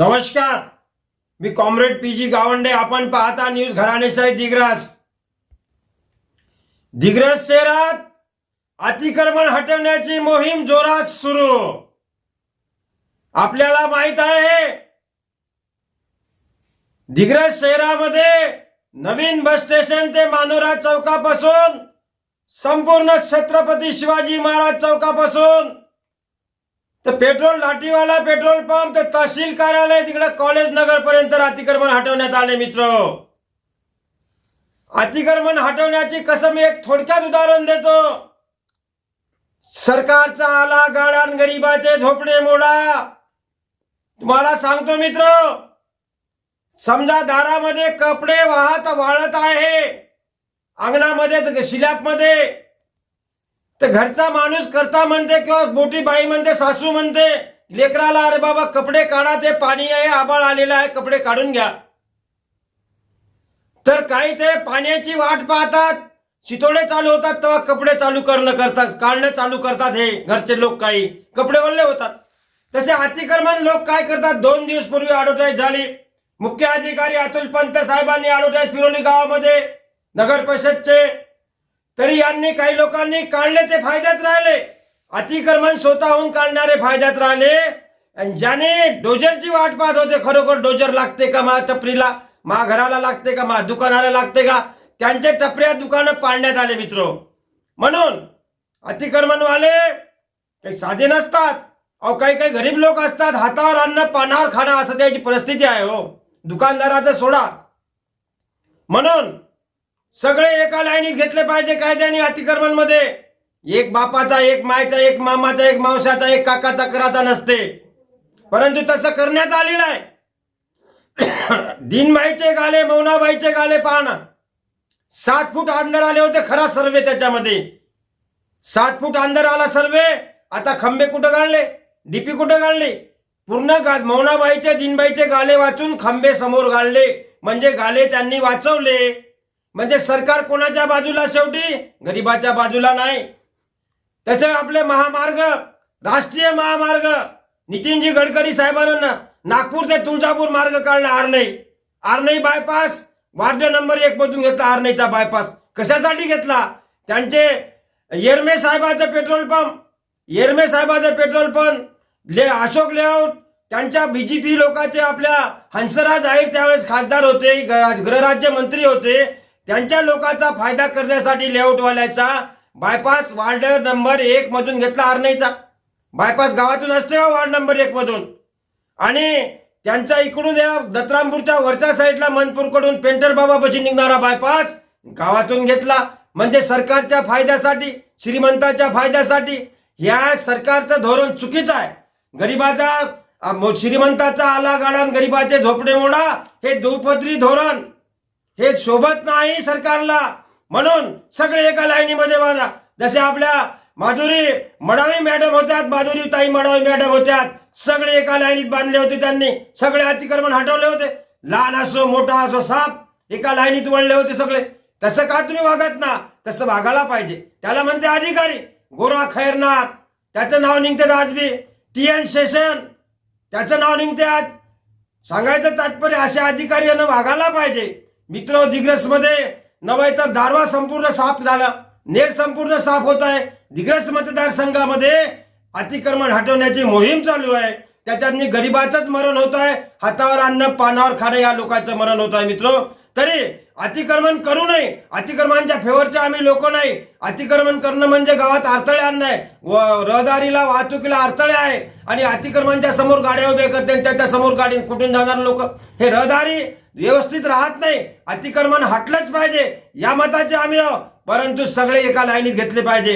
नमस्कार. मी comrade P G Gawande. आपण पाहता न्यूज घराणेशाही दिग्रास. दिग्रस शहरात अतिक्रमण हटवण्याची मोहीम जोरात सुरू. आपल्याला माहीत आहे दिग्रस शहरामध्ये नवीन बस स्टेशन ते मानोरा चौकापासून संपूर्ण छत्रपती शिवाजी महाराज चौकापासून तर पेट्रोल लाठीवाला पेट्रोल पंप तर तहसील कार्यालय तिकडे कॉलेज नगर पर्यंत अतिक्रमण हटवण्यात आले मित्र. अतिक्रमण हटवण्याची कसं मी एक थोडक्यात उदाहरण देतो. सरकारचा आला गाड्यान गरीबाचे झोपडे मोडा. तुम्हाला सांगतो मित्र समजा दारामध्ये कपडे वाहत वाळत आहे. अंगणामध्ये शिल्यापमध्ये तर घरचा माणूस करता म्हणते किंवा मोठी बाई म्हणते सासू म्हणते लेकराला अरे बाबा कपडे काढा ते पाणी आहे आबाळ आलेलं आहे कपडे काढून घ्या. तर काही ते पाण्याची वाट पाहतात शितोडे चालू होतात तेव्हा कपडे चालू करणं करतात काढणं चालू करतात हे घरचे लोक काही. कपडे वल्ले होतात. तसे अतिक्रमण लोक काय करतात? दोन दिवस पूर्वी अडवटाईज झाली. मुख्य अधिकारी अतुल पंत साहेबांनी अडवटाईज फिरवली गावामध्ये नगर परिषदचे. तरी यांनी काही लोकांनी काढले ते फायद्यात राहिले. अतिक्रमण स्वतःहून काढणारे फायद्यात राहिले. आणि ज्याने डोजरची वाट पाहत होते खरोखर डोजर लागते का मा टपरीला? मा घराला लागते का? मा दुकानाला लागते का? त्यांच्या टपऱ्या दुकानं पाळण्यात आले मित्र. म्हणून अतिक्रमणवाले काही साधे नसतात. अहो काही काही गरीब लोक असतात. हातावर अन्न पानावर खाणं असं त्याची परिस्थिती आहे हो. दुकानदाराचं सोडा. म्हणून सगळे एका लाईनीत घेतले पाहिजे कायद्याने अतिक्रमणमध्ये एक बापाचा एक मायचा एक मामाचा एक मावसाचा एक काकाचा कराचा नसते. परंतु तसं करण्यात आलेलं आहे दिनबाईचे गाले मौनाबाईचे गाले पाहना सात फूट अंदर आले होते खरा सर्वे त्याच्यामध्ये. सात फूट अंदर आला सर्वे आता खंबे कुठं काढले डीपी कुठं काढले पूर्ण गा मौनाबाईचे दिनबाईचे गाले वाचून खंबे समोर गाळले. म्हणजे गाले त्यांनी वाचवले. म्हणजे सरकार कोणाच्या बाजूला शेवटी? गरिबाच्या बाजूला नाही. तसे आपले महामार्ग राष्ट्रीय महामार्ग नितीनजी गडकरी साहेबांना नागपूर ते तुळजापूर मार्ग काढला Arni. Arni bypass ward number एक मधून घेतला आरनईचा बायपास कशासाठी घेतला? त्यांचे येरमे साहेबाचं पेट्रोल पंप येरमे साहेबाचं पेट्रोल पंप ले अशोक लेआउट त्यांच्या बीजेपी लोकांचे आपल्या हंसराज आहेर त्यावेळेस खासदार होते गृहराज्य मंत्री होते. त्यांच्या लोकांचा फायदा करण्यासाठी लेआउटवाल्याचा बायपास वार्ड नंबर एक मधून घेतला आरनईचा बायपास गावातून असते हो वार्ड नंबर एक मधून. आणि त्यांच्या इकडून या दत्रांपूरच्या वरच्या साईडला मनपूरकडून पेंटर बाबापाशी निघणारा बायपास गावातून घेतला. म्हणजे सरकारच्या फायद्यासाठी श्रीमंताच्या फायद्यासाठी या सरकारचं धोरण चुकीचं आहे. गरिबाचा श्रीमंताचा आला गाडा गरिबाचे झोपडे मोडा हे दुपदरी धोरण. हे सोबत नाही सरकारला. म्हणून सगळे एका लाईनीमध्ये बांधा जसे आपल्या माधुरी मडावी मॅडम होत्यात माधुरी ताई मडावी मॅडम होत्यात. सगळे एका लाईनीत बांधले होते त्यांनी. सगळे अतिक्रमण हटवले होते. लहान असो मोठा असो साप एका लाईनीत वळले होते सगळे. तसं का तुम्ही वागत ना? तसं वागायला पाहिजे. त्याला म्हणते अधिकारी गोरा खैरनार. त्याचं नाव निघते आज बी टी एन शेषन त्याचं नाव निघते आज. सांगायचं तात्पर्य अशा अधिकारी यांना वागायला पाहिजे. मित्र दिग्रसमध्ये नव्हे तर दारवा संपूर्ण साफ झाला. नेट संपूर्ण साफ होत आहे. दिग्रस मतदारसंघामध्ये अतिक्रमण हटवण्याची मोहीम चालू आहे. त्याच्यात गरीबाचंच मरण होत आहे हातावर अन्न पानावर खाणं या लोकांचं मरण होत आहे मित्र. तरी अतिक्रमण करू नये. अतिक्रमणाच्या फेवरचे आम्ही लोक नाही. अतिक्रमण करणं म्हणजे गावात अडथळे आणणं आहे. व रहदारीला वाहतुकीला अडथळे आहे. आणि अतिक्रमणच्या समोर गाड्या उभ्या करते आणि त्याच्यासमोर गाडी कुठून जाणार लोक? हे रहदारी व्यवस्थित राहत नाही. अतिक्रमण हटलंच पाहिजे. या मताचे आम्ही परंतु सगळे एका लाईनीत घेतले पाहिजे.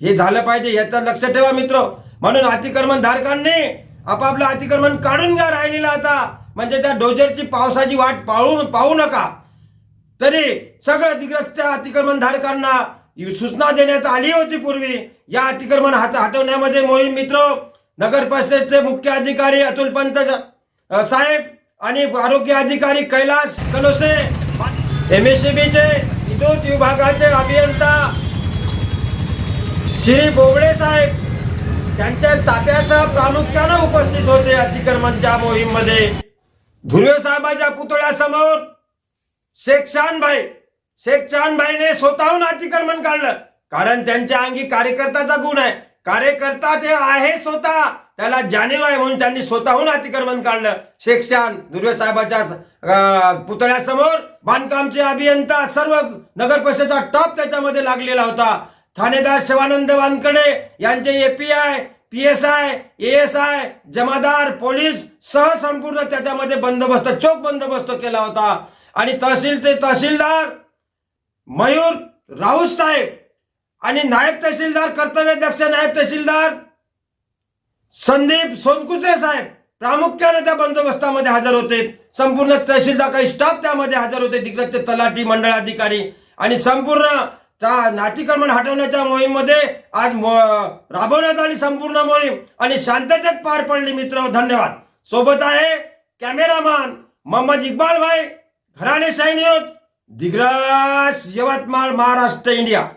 हे झालं पाहिजे याचं लक्ष ठेवा मित्र. म्हणून अतिक्रमण धारकांनी आपापलं अतिक्रमण काढून घ्या राहिलेलं आता. म्हणजे त्या डोजरची पावसाची वाट पाळू पाहू नका. तरी सगळं दिग्रस्त अतिक्रमण धारकांना सूचना देण्यात आली होती पूर्वी. या अतिक्रमण हात हटवण्यामध्ये मोहीम मित्र नगर परिषदचे मुख्य अधिकारी अतुल पंत साहेब आणि आरोग्य अधिकारी कैलास कलोसे एम एस चे विद्युत विभागाचे अभियंता श्री बोबडे साहेब. त्यांच्या तात्यासह प्रामुख्यानं उपस्थित होते अतिक्रमणच्या मोहीममध्ये धुर्वे साहेबाच्या पुतळ्यासमोर शेख शानभाई शेख शानभाईने स्वतःहून अतिक्रमण काढलं. कारण त्यांच्या अंगी कार्यकर्त्याचा गुण आहे. कार्यकर्ता ते आहे स्वतः. त्याला जाणीव आहे म्हणून त्यांनी स्वतःहून अतिक्रमण काढलं. शेख शान धुर्वे साहेबाच्या पुतळ्यासमोर बांधकामचे अभियंता सर्व नगर परिषदेचा टॉप त्याच्यामध्ये लागलेला होता. ठाणेदार शिवानंद वानकडे यांचे API P S I S I Jamadar police सह संपूर्ण त्याच्यामध्ये बंदोबस्त चोख बंदोबस्त केला होता. आणि तहसील ते तहसीलदार मयूर राऊत साहेब आणि नायब तहसीलदार कर्तव्याध्यक्ष नायब तहसीलदार संदीप सोनकुत्रे साहेब प्रामुख्याने त्या बंदोबस्तामध्ये हजर होते. संपूर्ण तहसीलदार काही स्टाफ त्यामध्ये हजर होते. तिकडे ते तलाठी मंडळ अधिकारी आणि संपूर्ण त्या नातीक्रमण हटवण्याच्या मोहीममध्ये आज मो- राबवण्यात आली संपूर्ण मोहीम आणि शांततेत पार पडली मित्र धन्यवाद. सोबत आहे cameraman Mohammed Iqbal Bhai Gharane Shahi news Digras Yavatmal Maharashtra India.